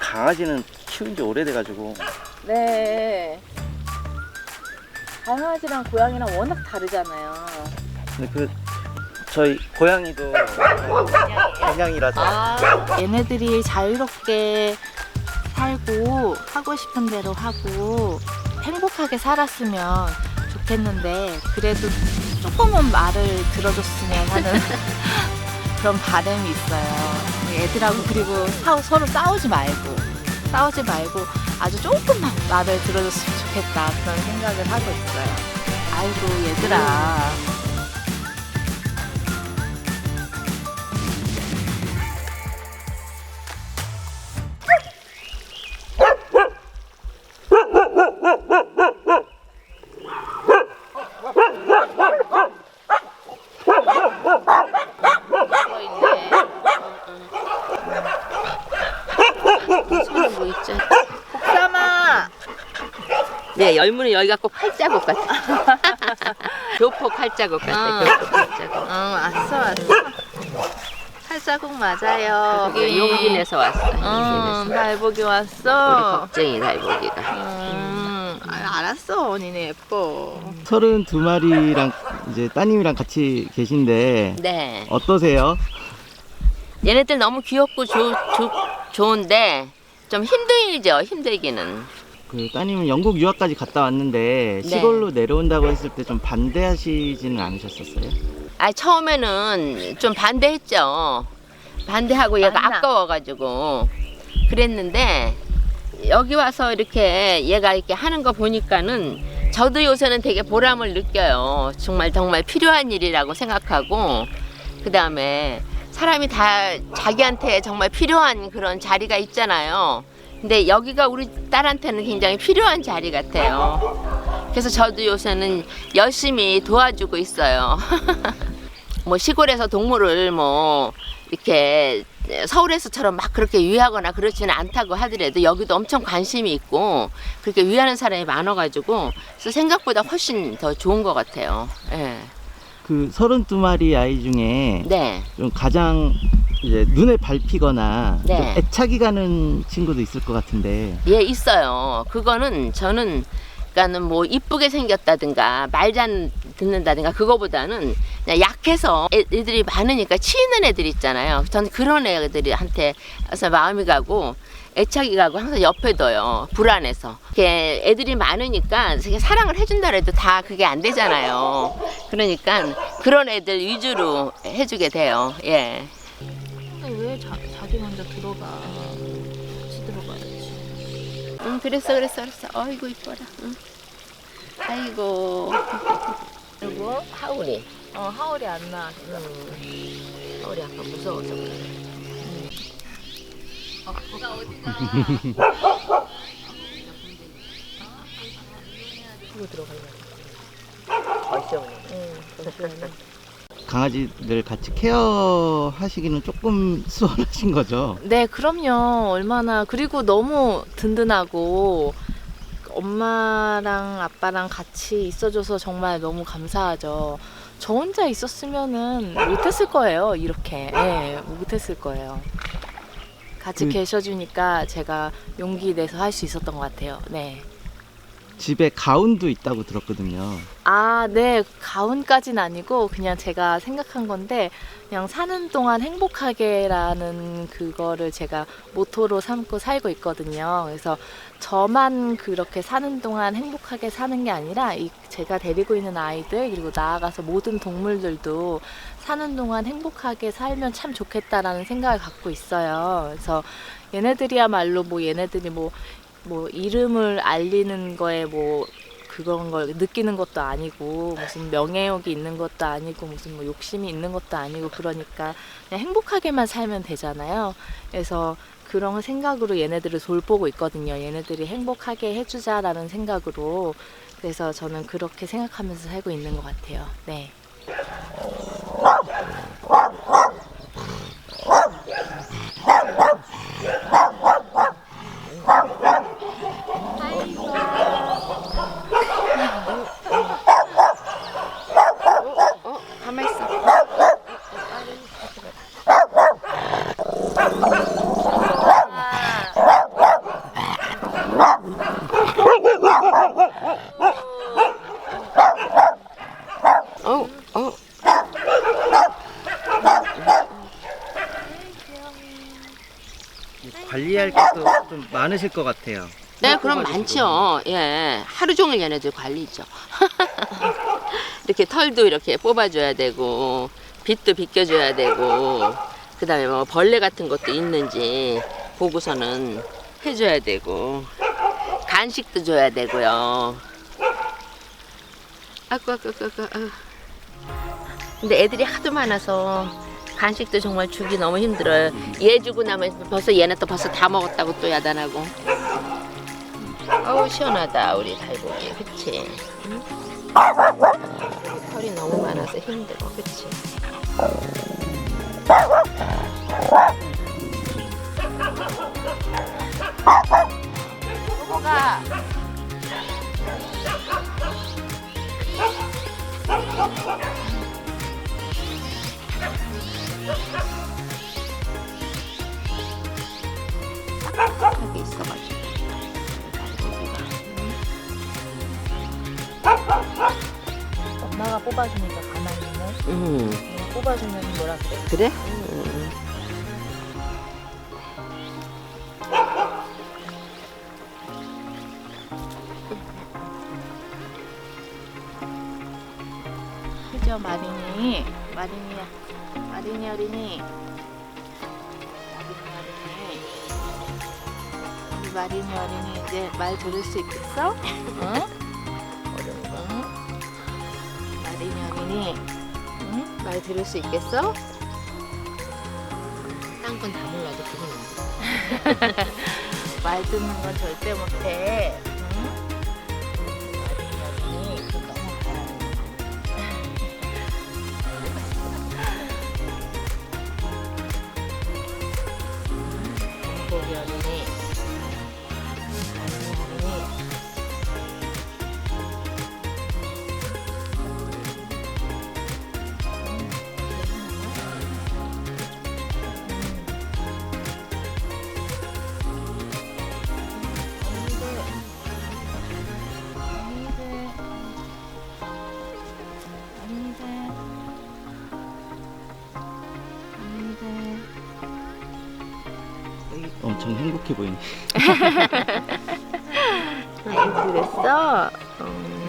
강아지는 키운 지 오래돼가지고 네. 강아지랑 고양이랑 워낙 다르잖아요. 근데 그 저희 고양이도 개냥이라서 아, 얘네들이 자유롭게 살고 하고 싶은 대로 하고 행복하게 살았으면 좋겠는데 그래도 조금은 말을 들어줬으면 하는 그런 바람이 있어요. 애들하고 그리고 사- 서로 싸우지 말고 싸우지 말고 아주 조금만 말을 들어줬으면 좋겠다 그런 생각을 하고 있어요. 아이고 얘들아. 네, 열무는 여기가 꼭 칼자국 같아. 교포 칼자국 같아. 아. 교포 칼자국. 응, 왔어, 왔어. 칼자국 맞아요. 여기 용진에서 왔어. 응, 용진에서. 달보기 우리 왔어. 걱정이 달보기가. 음, 아, 알았어, 언니네 예뻐. 32마리랑 이제 따님이랑 같이 계신데 네. 어떠세요? 얘네들 너무 귀엽고 좋, 좋, 좋은데 좀 힘들죠. 힘들기는. 그 따님은 영국 유학까지 갔다 왔는데 네. 시골로 내려온다고 했을 때 좀 반대하시지는 않으셨었어요? 아 처음에는 좀 반대했죠. 반대하고 얘가 맞나? 아까워가지고 그랬는데 여기 와서 이렇게 얘가 이렇게 하는 거 보니까는 저도 요새는 되게 보람을 느껴요. 정말 정말 필요한 일이라고 생각하고 그 다음에 사람이 다 자기한테 정말 필요한 그런 자리가 있잖아요. 근데 여기가 우리 딸한테는 굉장히 필요한 자리 같아요. 그래서 저도 요새는 열심히 도와주고 있어요. 뭐 시골에서 동물을 뭐 이렇게 서울에서처럼 막 그렇게 위하거나 그렇지는 않다고 하더라도 여기도 엄청 관심이 있고 그렇게 위하는 사람이 많아가지고 그래서 생각보다 훨씬 더 좋은 것 같아요. 예. 그 32마리 아이 중에 네. 좀 가장 이제 눈에 밟히거나 네. 좀 애착이 가는 친구도 있을 것 같은데 예, 있어요. 그거는 저는 그러니까는 뭐 이쁘게 생겼다든가 말 잘 듣는다든가 그거보다는 그냥 약해서 애, 애들이 많으니까 치이는 애들 있잖아요. 저는 그런 애들한테 서 마음이 가고 애착이 가고 항상 옆에 둬요. 불안해서. 이렇게 애들이 많으니까 사랑을 해준다 해도 다 그게 안 되잖아요. 그러니까 그런 애들 위주로 해주게 돼요. 예. 왜 자, 자기 먼저 들어가? 같이 들어가야지. 응, 그랬어, 그랬어, 그랬어. 아이고, 이뻐라. 응. 아이고. 그리고 하울이. 어, 하울이 안 나왔어. 하울이 아까 무서워서 그래. 이거 들어가려고. 벌써 강아지들 같이 케어하시기는 조금 수월하신 거죠? 네, 그럼요. 얼마나 그리고 너무 든든하고 엄마랑 아빠랑 같이 있어줘서 정말 너무 감사하죠. 저 혼자 있었으면은 못했을 거예요. 이렇게 예, 못했을 거예요. 같이 그- 계셔주니까 제가 용기 내서 할 수 있었던 것 같아요. 네. 집에 가운도 있다고 들었거든요. 아, 네. 가훈까지는 아니고 그냥 제가 생각한 건데 그냥 사는 동안 행복하게라는 그거를 제가 모토로 삼고 살고 있거든요. 그래서 저만 그렇게 사는 동안 행복하게 사는 게 아니라 이 제가 데리고 있는 아이들 그리고 나아가서 모든 동물들도 사는 동안 행복하게 살면 참 좋겠다라는 생각을 갖고 있어요. 그래서 얘네들이야말로 뭐 얘네들이 뭐 뭐 이름을 알리는 거에 뭐 그런 걸 느끼는 것도 아니고 무슨 명예욕이 있는 것도 아니고 무슨 뭐 욕심이 있는 것도 아니고 그러니까 그냥 행복하게만 살면 되잖아요. 그래서 그런 생각으로 얘네들을 돌보고 있거든요. 얘네들이 행복하게 해주자라는 생각으로 그래서 저는 그렇게 생각하면서 살고 있는 것 같아요. 네. 관리할 게또좀 많으실 것 같아요. 네, 그럼. 많죠. 예. 하루 종일 얘네들 관리죠. 이렇게 털도 이렇게 뽑아줘야 되고, 빛도 비껴줘야 되고, 그 다음에 뭐 벌레 같은 것도 있는지 보고서는 해줘야 되고, 간식도 줘야 되고요. 아까, 아까, 아까, 아까. 아유. 근데 애들이 하도 많아서 간식도 정말 주기 너무 힘들어요. 얘 주고 나면 벌써 얘네 또 벌써 다 먹었다고 또 야단하고. 아우 시원하다 우리 달고기 그치? 응? 털이 너무 많아서 힘들어 그치? 뽑아주니까 가만히 있네. 음 뽑아주면 뭐라 그래? 그래? 음. 그죠 마린이 마린이야 마린이 어린이 마린이 어린이 우리 마린이 어린이 이제 말 들을 수 있겠어? 응? 응? 마린이 어린이 응? 말 들을 수 있겠어? 딴 건 다 몰라도 그건 말 듣는 건 절대 못해 엄청 행복해 보이네. 그랬어? 음.